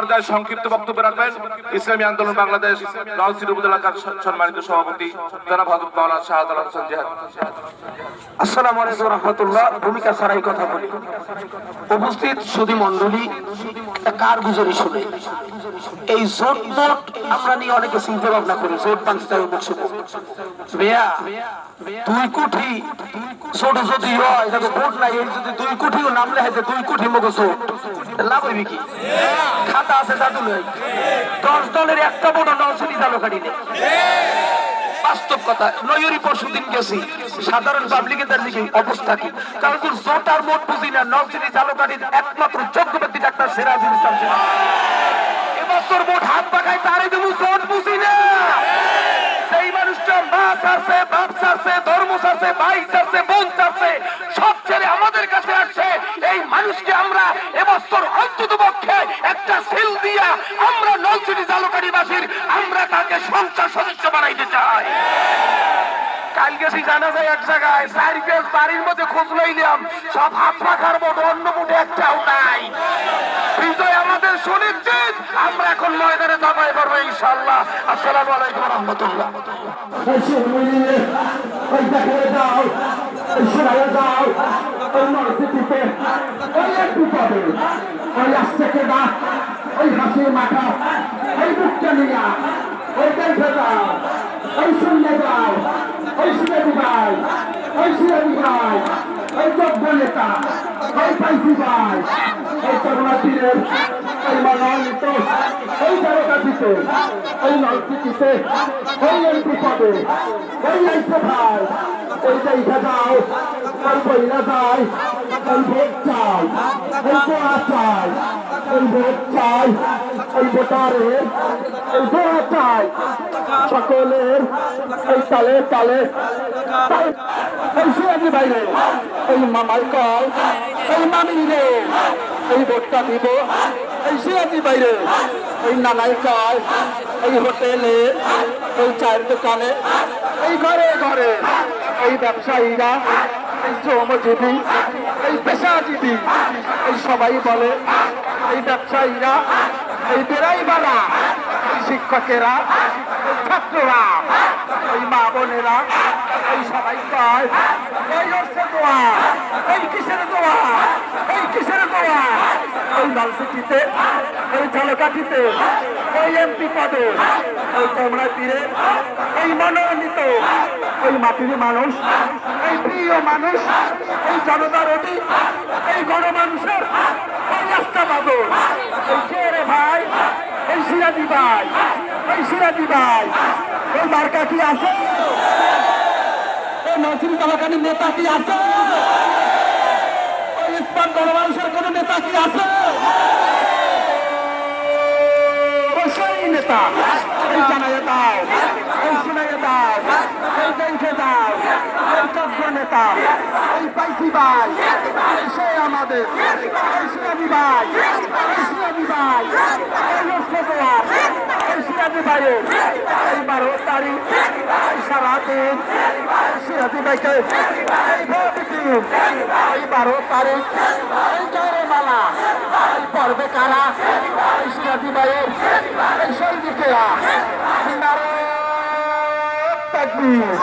পর্যায়ে সংক্ষিপ্ত বক্তব্য রাখবেন ইসলামী আন্দোলন বাংলাদেশ উপজেলাকার সম্মানিত সভাপতি জনাব হজরত মাওলানা হোসেন জেহাদ। আসসালামু আলাইকুম রহমতুল্লাহ। ভূমিকা ছাড়াই কথা বলি। উপস্থিত সুধী মন্ডলী কার গুজরি শুনে। এই জোট মোট আমরা নিয়ে অনেকে চিন্তা ভাবনা করি, জোট বাঁধতে হবে বেয়া দুই কোটি ছোট যদি হয় তাকে ভোট নাই যদি দুই কোটিও নাম লেখে দুই কোটি মগো জোট লাভ হইবে কি? খাতা আছে দশ দলের একটা তালুকাটি নেই মোট হাত জোট বুঝি না। মানুষটা ছাড়ছে ধর্ম ছাড়ছে সব আমাদের কাছে আসছে। এই মানুষকে আমরা এবছর অন্তত পক্ষে একটা সিল দিয়া আমরা নলসিটি জালকাঠিবাসীর আমরা তাকে সংসার সদস্য বানাইতে চাই কাল গেছি জানা যায় এক জায়গায় চারি বাড়ির মধ্যে খোঁজ লইলাম সব হাত রাখার মতো অন্য মুঠে একটাও নাই বিজয় আমাদের সুনিশ্চিত আমরা এখন ময়দানে দাবাই করব ইনশাল্লাহ আসসালামু আলাইকুম রহমতুল্লাহ ওই যাও ওই একটু পাবে ওই আসছে কেদা ওই হাসি মাথা, ওই মুখটা নিয়া ওই দেখে যাও ওই শুনলে যাও, ওই সিরাজি ভাই ওই সিরাজি ভাই ওই যোগ্য নেতা, ওই পাইসি ভাই, ওই করোনা তীরের ওই মনোনীত, ওই তারকাটিতে ওই নলসিটিতে ওই এমপি পদে ওই আইসে ভাই ওই দেখা যাও ওই বইলা যায় ওই ভোট চাই। ওই দোয়া চাই ওই ভোট চাই ওই ভোটারের ওই দোয়া চাই সকলের ওই তালে তালে। ওই শিয়াজি বাইরে ওই মামাই কল ওই মামি রে। এই ভোটটা দিব, এই শিয়াজি বাইরে। ওই নানাই কল, এই হোটেলে ওই চায়ের দোকানে, এই ঘরে ঘরে, এই ব্যবসায়ীরা এই শ্রমজীবী এই পেশাজীবী, এই সবাই বলে, এই ব্যবসায়ীরা, এই বেড়াইবালা এই শিক্ষকেরা, এই ছাত্ররা, এই মা বোনেরা, এই সবাই কয়, এই হচ্ছে দোয়া, এই কিসের দোয়া, এই কিসের দোয়া? ওই লালসিটিতে ওই ঝালকাঠিতে ওই এমপি পদে ওই কমলা তীরে এই মনোনীত ওই মাটির মানুষ, এই প্রিয় মানুষ, এই জনতার অতি এই এই ভাই, এই এই মার্কা কি নেতা ওই গণমানুষের কোন নেতা কি আছে? সেই নেতা এই জানাইয়ে দাও এই শুনাইয়ে দাও এই দেখে দাও এই চক্র নেতা এই পাইসি ভাই এই সে আমাদের এই সিরাজি ভাই এই সিরাজি ভাই এই লক্ষ্য দেওয়ার এই সিরাজি ভাইয়ের এই বারো তারিখ এই সারাদিন এই সিরাজি ভাইকে এই ভোট দিন এই বারো তারিখ এই জয়রে মালা এই পর্বে কারা এই সিরাজি ভাইয়ের Mm.